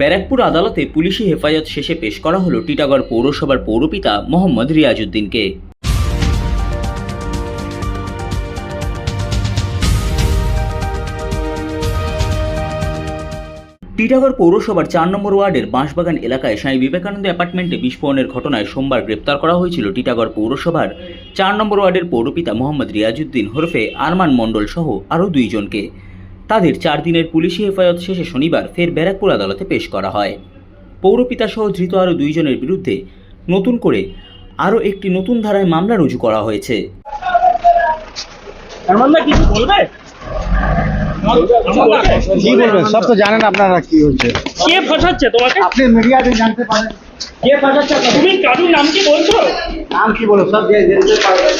ব্যারাকপুর আদালতে পুলিশি হেফাজত শেষে পেশ করা হলো টিটাগড় পৌরসভার পৌরপিতা মোহাম্মদ রিয়াজউদ্দিনকে। টিটাগড় পৌরসভার চার নম্বর ওয়ার্ডের বাঁশবাগান এলাকায় স্বামী বিবেকানন্দ অ্যাপার্টমেন্টে বিস্ফোরণের ঘটনায় সোমবার গ্রেপ্তার করা হয়েছিল টিটাগড় পৌরসভার চার নম্বর ওয়ার্ডের পৌরপিতা মোহাম্মদ রিয়াজউদ্দিন হরফে আরমান মণ্ডল সহ আরও দুইজনকে তাদের চার দিনের পুলিশি হেফাজত শেষে শনিবার ফের ব্যারাকপুর আদালতে পেশ করা হয়। পৌরপিতা সহ ধৃত আরও দুইজনের বিরুদ্ধে নতুন করে আরও একটি নতুন ধারায় মামলা রুজু করা হয়েছে। আরমানদা কিছু বলবে? কি বলবেন? সব তো জানেন আপনারা কি হচ্ছে। কে ফাঁসাচ্ছে তোমাকে? আপনি মিডিয়াতে জানতে পারেন। কে ফাঁসাচ্ছে? তুমি কারুর নাম কি বলছো? নাম কি বলো? সব দিয়ে দিতে পারবেন